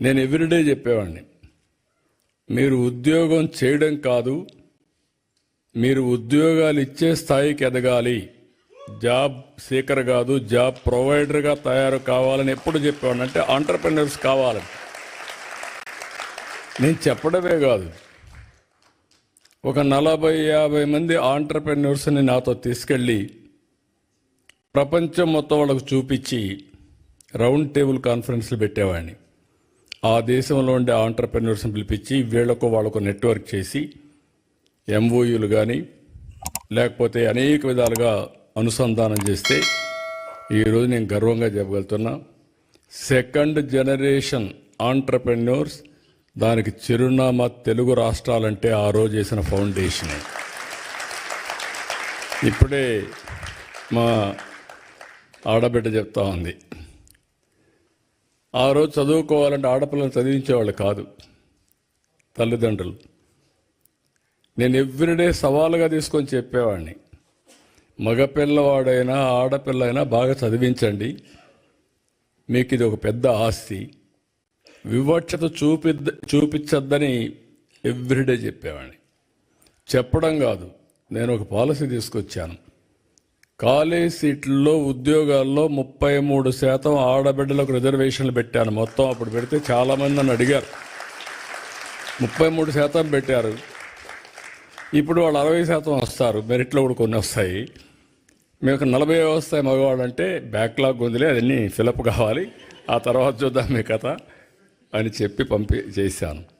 నేను ఎవ్రీడే చెప్పేవాడిని. మీరు ఉద్యోగం చేయడం కాదు మీరు ఉద్యోగాలు ఇచ్చే స్థాయికి ఎదగాలి. జాబ్ సీకర్ కాదు జాబ్ ప్రొవైడర్గా తయారు కావాలని ఎప్పుడు చెప్పేవాడిని. అంటే ఆంటర్ప్రినర్స్ కావాలని నేను చెప్పడమే కాదు. ఒక నలభై యాభై మంది ఆంటర్ప్రెన్యూర్స్ని నాతో తీసుకెళ్ళి ప్రపంచం మొత్తం వాళ్ళకు చూపించి రౌండ్ టేబుల్ కాన్ఫరెన్స్లు పెట్టేవాడిని. ఆ దేశంలో ఉండే ఆంటర్ప్రెన్యూర్స్ని పిలిపించి వీళ్ళకు వాళ్ళకు నెట్వర్క్ చేసి ఎంఓయూలు కానీ లేకపోతే అనేక విధాలుగా అనుసంధానం చేస్తే ఈరోజు నేను గర్వంగా చెప్పగలుగుతున్నా. సెకండ్ జనరేషన్ ఆంటర్ప్రెన్యూర్స్ దానికి చిరునామా తెలుగు రాష్ట్రాలంటే ఆ రోజు చేసిన ఫౌండేషన్ ఇప్పుడే మా ఆడబిడ్డ చెప్తా ఉంది. ఆ రోజు చదువుకోవాలంటే ఆడపిల్లలు చదివించేవాళ్ళు కాదు తల్లిదండ్రులు. నేను ఎవ్రీడే సవాలుగా తీసుకొని చెప్పేవాడిని మగపిల్లవాడైనా ఆడపిల్ల అయినా బాగా చదివించండి మీకు ఇది ఒక పెద్ద ఆస్తి వివక్షత చూపి చూపించద్దని ఎవ్రీడే చెప్పేవాడిని. చెప్పడం కాదు నేను ఒక పాలసీ తీసుకొచ్చాను. కాలేజ్ సీట్లలో ఉద్యోగాల్లో ముప్పై మూడు శాతం ఆడబిడ్డలకు రిజర్వేషన్లు పెట్టాను మొత్తం అప్పుడు పెడితే చాలామంది నన్ను అడిగారు. ముప్పై మూడు శాతం పెట్టారు. ఇప్పుడు వాళ్ళు అరవై శాతం వస్తారు. మెరిట్లో కూడా కొన్ని వస్తాయి. మీకు నలభై వస్తాయి మగవాళ్ళంటే బ్యాక్లాగ్ ఉందిలే అదన్నీ ఫిలప్ కావాలి. ఆ తర్వాత చూద్దాం మీ కథ అని చెప్పి పంపి చేశాను.